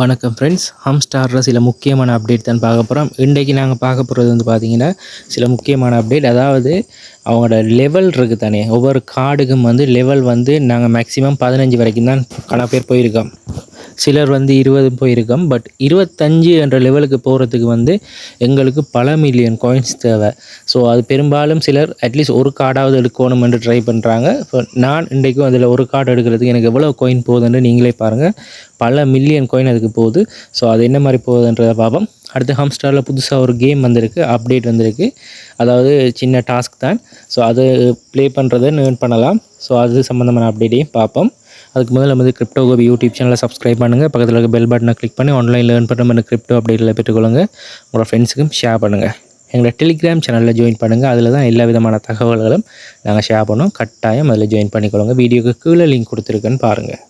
வணக்கம் ஃப்ரெண்ட்ஸ் ஹம்ஸ்டாரில் சில முக்கியமான அப்டேட் தான் பார்க்க போகிறோம் இன்றைக்கு நாங்கள் பார்க்க போகிறது வந்து பார்த்திங்கன்னா சில முக்கியமான அப்டேட் அதாவது அவங்களோட லெவல் இருக்குது தானே. ஒவ்வொரு கார்டுக்கும் வந்து லெவல் வந்து நாங்கள் மேக்ஸிமம் பதினஞ்சு வரைக்கும் தான் கணக்கு பேர் போயிருக்கோம். சிலர் வந்து இருபது போயிருக்கோம் பட் இருபத்தஞ்சு என்ற லெவலுக்கு போகிறதுக்கு வந்து எங்களுக்கு பல மில்லியன் காயின்ஸ் தேவை. ஸோ அது பெரும்பாலும் சிலர் அட்லீஸ்ட் ஒரு கார்டாவது எடுக்கணும் என்று ட்ரை பண்ணுறாங்க ஸோ நான் இன்றைக்கும் அதில் ஒரு கார்டு எடுக்கிறதுக்கு எனக்கு எவ்வளோ காயின் போகுதுன்னு நீங்களே பாருங்கள் பல மில்லியன் காயின் அதுக்கு போகுது. ஸோ அது என்ன மாதிரி போகுதுன்றதை பார்ப்போம். அடுத்து ஹாம்ஸ்டாரில் புதுசாக ஒரு கேம் வந்திருக்கு அப்டேட் வந்திருக்கு. அதாவது சின்ன டாஸ்க் தான். ஸோ அது ப்ளே பண்ணுறதை ஏர்ன் பண்ணலாம். ஸோ அது சம்மந்தமான அப்டேட்டையும் பார்ப்போம். அதுக்கு முதல்ல வந்து கிரிப்டோ கோபி யூடியூப் சேனலை சப்ஸ்கிரைப் பண்ணுங்கள் பக்கத்தில் இருக்க பெல் பட்டனை கிளிக் பண்ணி ஆன்லைன் லேர்ன் பண்ணுற மாதிரி கிரிப்டோ அப்டேட்டில் பெற்றுக்கொள்ளுங்கள் உங்களோட ஃப்ரெண்ட்ஸுக்கும் ஷேர் பண்ணுங்கள் எங்களோட டெலிகிராம் சேனலில் ஜாயின் பண்ணுங்கள் அதில் தான் எல்லா விதமான தகவல்களும் நாங்கள் ஷேர் பண்ணோம் கட்டாயம் அதில் ஜாயின் பண்ணிக்கொள்ளுங்க. வீடியோக்கு கீழே லிங்க் கொடுத்துருக்குன்னு பாருங்கள்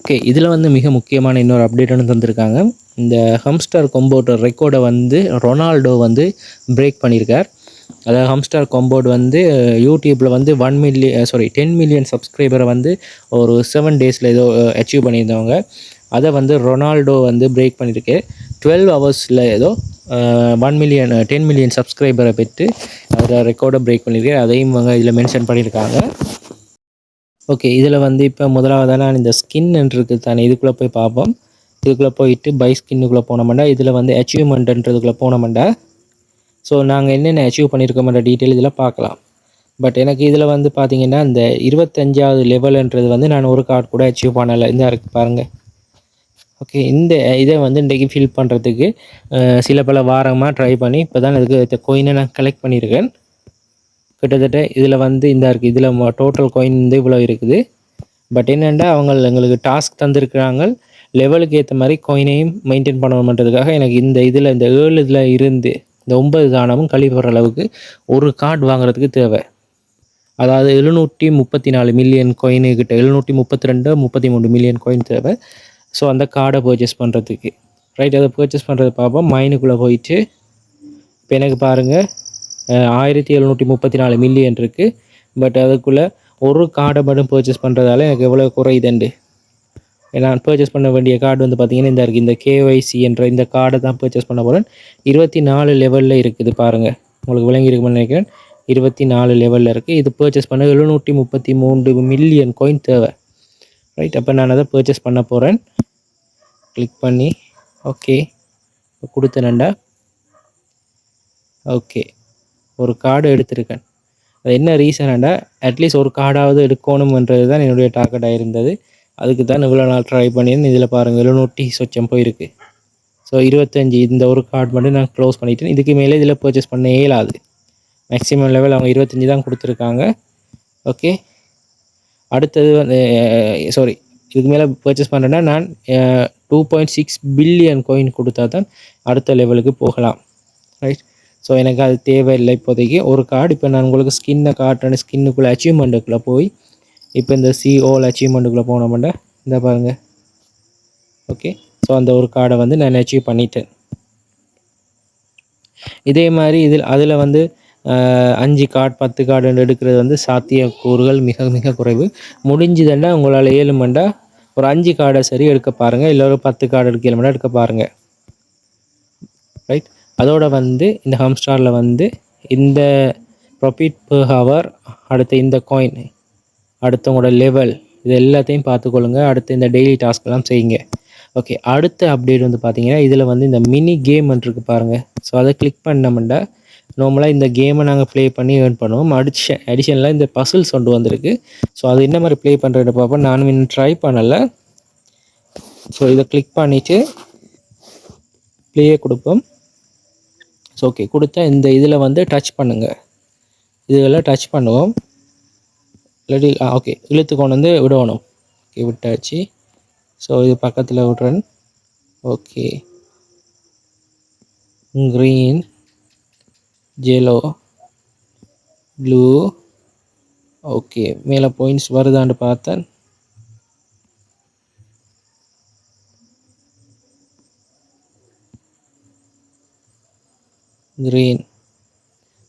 ஓகே இதில் வந்து மிக முக்கியமான இன்னொரு அப்டேட் ஒன்று தந்திருக்காங்க. இந்த ஹம்ஸ்டார் கொம்போட்டர் ரெக்கார்டை வந்து ரொனால்டோ வந்து பிரேக் பண்ணியிருக்கார் அதாவது ஹம்ஸ்டார் கொம்போர்டு வந்து யூடியூப்பில் வந்து one million sorry ten million சப்ஸ்கிரைபரை வந்து ஒரு செவன் டேஸில் ஏதோ அச்சீவ் பண்ணியிருந்தவங்க. அதை வந்து ரொனால்டோ வந்து பிரேக் பண்ணியிருக்கு. டுவெல் ஹவர்ஸில் ஏதோ ஒன் மில்லியன் டென் மில்லியன் சப்ஸ்கிரைபரை பெற்று அதை ரெக்கார்டை பிரேக் பண்ணியிருக்கு. அதையும் அவங்க இதில் மென்ஷன் பண்ணியிருக்காங்க. ஓகே இதில் வந்து இப்போ முதலாவதாக நான் இந்த ஸ்கின் இருக்குது தானே இதுக்குள்ளே போய் பார்ப்போம். இதுக்குள்ளே போயிட்டு பை ஸ்கின்னுக்குள்ளே போனோம்னா இதில் வந்து அச்சீவ்மெண்ட்ன்றதுக்குள்ளே போனோம்னா ஸோ நாங்கள் என்னென்ன அச்சீவ் பண்ணியிருக்கோம்ன்ற டீட்டெயில் இதில் பார்க்கலாம். பட் எனக்கு இதில் வந்து பார்த்தீங்கன்னா இந்த இருபத்தஞ்சாவது லெவலுன்றது வந்து நான் ஒரு கார்டு கூட அச்சீவ் பண்ணலை. இந்த இருக்குது பாருங்கள் ஓகே இந்த இதை வந்து இன்றைக்கி ஃபில் பண்ணுறதுக்கு சில பல வாரமாக ட்ரை பண்ணி இப்போ தான் இதுக்கு கோயினை நான் கலெக்ட் பண்ணியிருக்கேன். கிட்டத்தட்ட இதில் வந்து இந்த இருக்குது இதில் டோட்டல் கோயின் வந்து இவ்வளோ இருக்குது. பட் என்னென்னா அவங்க எங்களுக்கு டாஸ்க் தந்திருக்கிறாங்க. லெவலுக்கு ஏற்ற மாதிரி கோயினையும் மெயின்டைன் பண்ணணுன்றதுக்காக எனக்கு இந்த இதில் இந்த ஏழு இதில் இருந்து இந்த ஒன்பது தானமும் கழிவுற அளவுக்கு ஒரு கார்டு வாங்குறதுக்கு தேவை. அதாவது எழுநூற்றி முப்பத்தி நாலு மில்லியன் கொயின் கிட்ட எழுநூற்றி முப்பத்தி ரெண்டு முப்பத்தி மூணு மில்லியன் கொயின் தேவை. ஸோ அந்த கார்டை பர்ச்சேஸ் பண்ணுறதுக்கு ரைட் அதை பர்ச்சேஸ் பண்ணுறது பார்ப்போம். மைனுக்குள்ளே போயிட்டு இப்போ எனக்கு பாருங்கள் ஆயிரத்தி எழுநூற்றி முப்பத்தி நாலு மில்லியன் இருக்குது பட் அதுக்குள்ளே ஒரு கார்டை மட்டும் பர்ச்சேஸ் பண்ணுறதால எனக்கு எவ்வளோ குறையுதுண்டு? நான் பர்ச்சேஸ் பண்ண வேண்டிய கார்டு வந்து பார்த்திங்கன்னா இந்த இருக்குது இந்த கேஒய்சி என்ற இந்த கார்டை தான் பர்ச்சேஸ் பண்ண போகிறேன் இருபத்தி நாலு லெவலில் இருக்குது பாருங்கள் உங்களுக்கு விளங்கி இருக்குமென்னு நினைக்கிறேன். இருபத்தி நாலு லெவலில் இருக்குது இது பர்ச்சேஸ் பண்ண எழுநூற்றி முப்பத்தி மூன்று மில்லியன் கோயின் தேவை. ரைட் அப்போ நான் அதை பர்ச்சேஸ் பண்ண போகிறேன் கிளிக் பண்ணி ஓகே கொடுத்தனண்டா ஓகே ஒரு கார்டு எடுத்திருக்கேன். அது என்ன ரீசனாண்டா அட்லீஸ்ட் ஒரு கார்டாவது எடுக்கணும்ன்றது தான் என்னுடைய டார்கெட்டாக இருந்தது. அதுக்கு தான் இவ்வளோ நாள் ட்ரை பண்ணியிருந்தேன். இதில் பாருங்கள் நோட்டீஸ் வச்சம் போயிருக்கு. ஸோ இருபத்தஞ்சி இந்த ஒரு கார்டு மட்டும் நான் க்ளோஸ் பண்ணிட்டேன். இதுக்கு மேலே இதில் பர்ச்சேஸ் பண்ண இயலாது மேக்ஸிமம் லெவல் அவங்க இருபத்தஞ்சி தான் கொடுத்துருக்காங்க. ஓகே அடுத்தது வந்து சாரி இதுக்கு மேலே பர்ச்சேஸ் பண்ணுறேன்னா நான் two point six billion coin கொடுத்தா தான் அடுத்த லெவலுக்கு போகலாம். ரைட் ஸோ எனக்கு அது தேவையில்லை இப்போதைக்கு. ஒரு கார்டு இப்போ நான் உங்களுக்கு ஸ்கின்னை காட்டுறேன் ஸ்கின்னுக்குள்ளே அச்சீவ்மெண்ட்டுக்குள்ளே போய் இப்போ இந்த சிஓல் அச்சீவ்மெண்ட்டுக்குள்ளே போனோம்னா இந்த பாருங்கள் ஓகே ஸோ அந்த ஒரு கார்டை வந்து நான் அச்சீவ் பண்ணிட்டேன். இதே மாதிரி இதில் அதில் வந்து அஞ்சு கார்டு பத்து கார்டு எடுக்கிறது வந்து சாத்தியக்கூறுகள் மிக மிக குறைவு. முடிஞ்சதுன்னா உங்களால் ஏழுமண்டா ஒரு அஞ்சு கார்டை சரி எடுக்க பாருங்கள் இல்லை ஒரு பத்து கார்டு எடுக்க ஏழுமண்டா எடுக்க பாருங்கள் ரைட் அதோட வந்து இந்த ஹம்ஸ்டாரில் வந்து இந்த ப்ராஃபிட் பர் ஹவர் அடுத்து இந்த காயின் அடுத்தவங்களோட லெவல் இது எல்லாத்தையும் பார்த்துக்கொள்ளுங்க. அடுத்து இந்த டெய்லி டாஸ்க்லாம் செய்யுங்க. ஓகே அடுத்த அப்டேட் வந்து பார்த்தீங்கன்னா இதில் வந்து இந்த மினி கேம் இருக்குது பாருங்கள் ஸோ அதை கிளிக் பண்ணோம்னா நார்மலாக இந்த கேமை நாங்கள் ப்ளே பண்ணி ஏர்ன் பண்ணுவோம். அடிஷன் அடிஷனில் இந்த பசில்ஸ் கொண்டு வந்திருக்கு. ஸோ அது என்ன மாதிரி ப்ளே பண்ணுறது பார்ப்போம். நானும் இன்னும் ட்ரை பண்ணலை. ஸோ இதை கிளிக் பண்ணிவிட்டு ப்ளேயே கொடுப்போம். ஸோ ஓகே கொடுத்தா இந்த இதில் வந்து டச் பண்ணுங்கள் இதெல்லாம் டச் பண்ணுவோம். இல்லாட்டி ஆ ஓகே இழுத்து கொண்டு வந்து விடணும். ஓகே விட்டாச்சு. ஸோ இது பக்கத்தில் விட்றேன். Okay green yellow blue okay மேலே பாயிண்ட்ஸ் வருதான்னு பார்த்தேன். க்ரீன்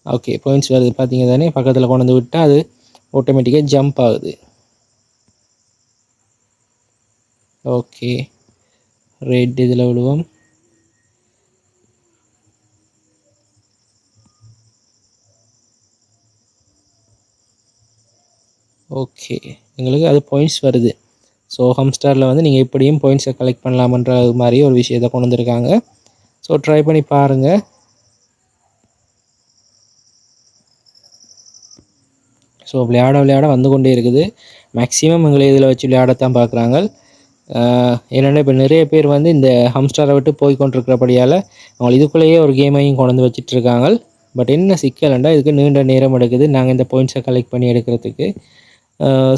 ஓகே பாயிண்ட்ஸ் வருது. பார்த்தீங்க தானே? பக்கத்தில் கொண்டு வந்து விட்டால் அது ஆட்டோமேட்டிக்காக ஜம்ப் ஆகுது. ஓகே ரெட் இதில் விடுவோம் ஓகே எங்களுக்கு அது பாயிண்ட்ஸ் வருது. ஸோ ஹம்ஸ்டாரில் வந்து நீங்கள் எப்படியும் பாயிண்ட்ஸை கலெக்ட் பண்ணலாமன்ற மாதிரி ஒரு விஷயத்தை கொண்டு வந்திருக்காங்க. ஸோ ட்ரை பண்ணி பாருங்கள் ஸோ விளையாட விளையாட வந்து கொண்டே இருக்குது. மேக்ஸிமம் எங்களை இதில் வச்சு விளையாடத்தான் பார்க்குறாங்க. என்னென்னா இப்போ நிறைய பேர் வந்து இந்த ஹம்ஸ்டாரை விட்டு போய் கொண்டிருக்கிறபடியால் அவங்க இதுக்குள்ளேயே ஒரு கேமையும் கொண்டு வந்து இருக்காங்க. பட் என்ன சிக்கலண்டா இதுக்கு நீண்ட நேரம் எடுக்குது. நாங்கள் இந்த பாயிண்ட்ஸை கலெக்ட் பண்ணி எடுக்கிறதுக்கு.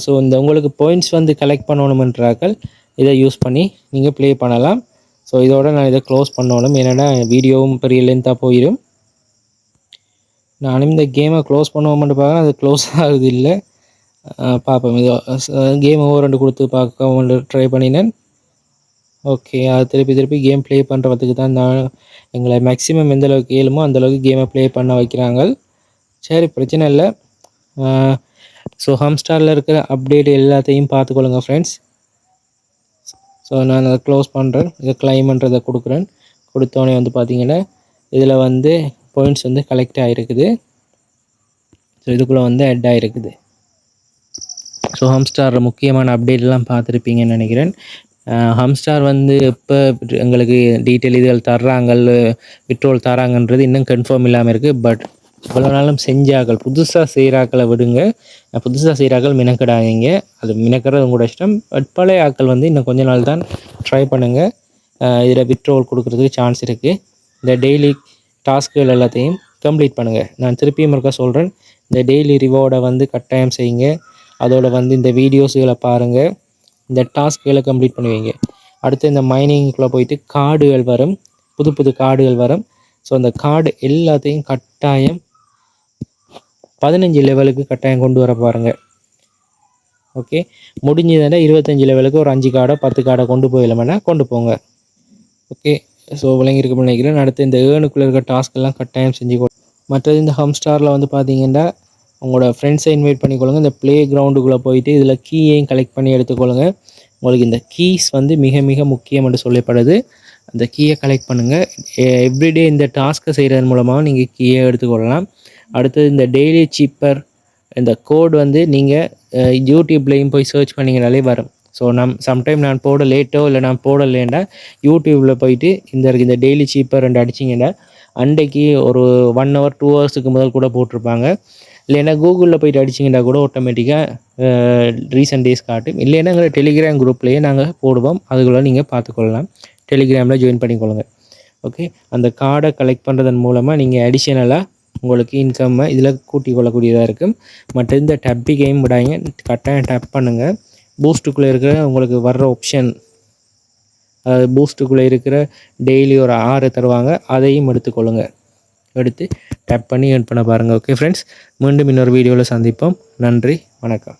ஸோ இந்த உங்களுக்கு பாயிண்ட்ஸ் வந்து கலெக்ட் பண்ணணுமென்றாக்கள் இதை யூஸ் பண்ணி நீங்கள் ப்ளே பண்ணலாம். ஸோ இதோட நான் இதை க்ளோஸ் பண்ணணும். ஏன்னா வீடியோவும் பெரிய லென்த்தாக போயிடும். நானும் இந்த கேமை க்ளோஸ் பண்ணுவோம்னு பார்க்குறேன் அது க்ளோஸ் ஆகுது இல்லை. பார்ப்போம். இது கேம் ஓவர் ரெண்டு கொடுத்து பார்க்க ட்ரை பண்ணினேன். ஓகே அது திருப்பி திருப்பி கேம் ப்ளே பண்ணுறதுக்கு தான் நான் எங்களை மேக்ஸிமம் எந்த அளவுக்கு இயலுமோ அந்தளவுக்கு கேமை ப்ளே பண்ண வைக்கிறாங்க சரி பிரச்சனை இல்லை. ஸோ ஹம்ஸ்டாரில் இருக்கிற அப்டேட் எல்லாத்தையும் பார்த்துக்கொள்ளுங்க ஃப்ரெண்ட்ஸ் ஸோ நான் அதை க்ளோஸ் பண்ணுறேன் இதை கிளைம்ன்றதை கொடுக்குறேன். கொடுத்தோடனே வந்து பார்த்தீங்கன்னா இதில் வந்து பாயிண்ட்ஸ் வந்து கலெக்ட் ஆகிருக்குது ஸோ இதுக்குள்ளே வந்து ஹெட் ஆகிருக்குது ஸோ ஹம்ஸ்டார் முக்கியமான அப்டேட்லாம் பார்த்துருப்பீங்கன்னு நினைக்கிறேன். ஹம்ஸ்டார் வந்து எப்போ எங்களுக்கு டீட்டெயில் இதுகள் தர்றாங்க விட்ரோல் தராங்கன்றது இன்னும் கன்ஃபார்ம் இல்லாமல் இருக்குது பட் இவ்வளோ நாளும் செஞ்சாக்கள் புதுசாக செய்கிறாக்களை விடுங்க. புதுசாக செய்கிறாக்கள் மினக்கிடாதீங்க. அது மினக்கிறது உங்களோட இஷ்டம். பட் பழைய ஆக்கள் வந்து இன்னும் கொஞ்ச நாள் தான் ட்ரை பண்ணுங்கள் இதில் விட்ரோல் கொடுக்குறதுக்கு சான்ஸ் இருக்குது இந்த டெய்லி டாஸ்க்குகள் எல்லாத்தையும் கம்ப்ளீட் பண்ணுங்கள் நான் திருப்பியும் இருக்க சொல்கிறேன் இந்த டெய்லி ரிவார்டை வந்து கட்டாயம் செய்யுங்க. அதோட வந்து இந்த வீடியோஸுகளை பாருங்கள் இந்த டாஸ்க்குகளை கம்ப்ளீட் பண்ணுவீங்க அடுத்து இந்த மைனிங்குள்ளே போயிட்டு கார்டுகள் வரும். புது புது கார்டுகள் வரும். ஸோ அந்த கார்டு எல்லாத்தையும் கட்டாயம் பதினஞ்சு லெவலுக்கு கட்டாயம் கொண்டு வர பாருங்கள் ஓகே முடிஞ்சதுன்னா இருபத்தஞ்சி லெவலுக்கு ஒரு அஞ்சு கார்டை பத்து கார்டை கொண்டு போயிடலாமன்னா கொண்டு போங்க. ஓகே ஸோ விளங்கியிருக்கு நினைக்கிறேன். அடுத்து இந்த ஏனுக்குள்ளே இருக்க டாஸ்க்கெல்லாம் கட்டாயம் செஞ்சு கொடு மற்றது இந்த ஹம் ஸ்டாரில் வந்து பார்த்தீங்கன்னா உங்களோட ஃப்ரெண்ட்ஸை இன்வைட் பண்ணிக்கொள்ளுங்க. இந்த ப்ளே கிரவுண்டுக்குள்ளே போயிட்டு இதில் கீயையும் கலெக்ட் பண்ணி எடுத்துக்கொள்ளுங்க. உங்களுக்கு இந்த கீஸ் வந்து மிக மிக முக்கியம் என்று சொல்லப்படுது. அந்த கீயை கலெக்ட் பண்ணுங்கள் எவ்ரிடே இந்த டாஸ்க்கை செய்கிறதன் மூலமாக நீங்கள் கீயை எடுத்துக்கொள்ளலாம். அடுத்தது இந்த டெய்லி சீப்பர் இந்த கோட் வந்து நீங்கள் யூடியூப்லேயும் போய் சர்ச் பண்ணிங்கனாலே வரும். ஸோ நம் சம்டைம் நான் போட லேட்டோ இல்லை நான் போடலேண்டா யூடியூப்பில் போயிட்டு இந்த இந்த டெய்லி சீப்பர் ரெண்டு அடிச்சிங்கன்னா அன்றைக்கு ஒரு ஒன் ஹவர் டூ ஹவர்ஸுக்கு முதல் கூட போட்டிருப்பாங்க. இல்லைன்னா கூகுளில் போயிட்டு அடிச்சிங்கன்னா கூட ஆட்டோமேட்டிக்காக ரீசெண்ட் டேஸ் காட்டும். இல்லைன்னா எங்கள் டெலிகிராம் குரூப்லேயே நாங்கள் போடுவோம். அதுக்குள்ளே நீங்கள் பார்த்துக்கொள்ளலாம். டெலிகிராமில் ஜாயின் பண்ணிக்கொள்ளுங்க. ஓகே அந்த கார்டை கலெக்ட் பண்ணுறதன் மூலமாக நீங்கள் அடிஷ்னலாக உங்களுக்கு இன்கம்மை இதில் கூட்டி கொள்ளக்கூடியதாக இருக்கும். மற்ற இந்த டப்பி கேம் விடாங்க கட்டாயம் டப் பண்ணுங்கள் பூஸ்ட்டுக்குள்ளே இருக்கிற உங்களுக்கு வர்ற ஆப்ஷன் அதாவது பூஸ்ட்டுக்குள்ளே இருக்கிற டெய்லி ஒரு ஆறு தருவாங்க. அதையும் எடுத்துக்கொள்ளுங்கள் எடுத்து டேப் பண்ணி ஏர்ன் பண்ண பாருங்கள் ஓகே ஃப்ரெண்ட்ஸ் மீண்டும் இன்னொரு வீடியோவில் சந்திப்போம். நன்றி வணக்கம்.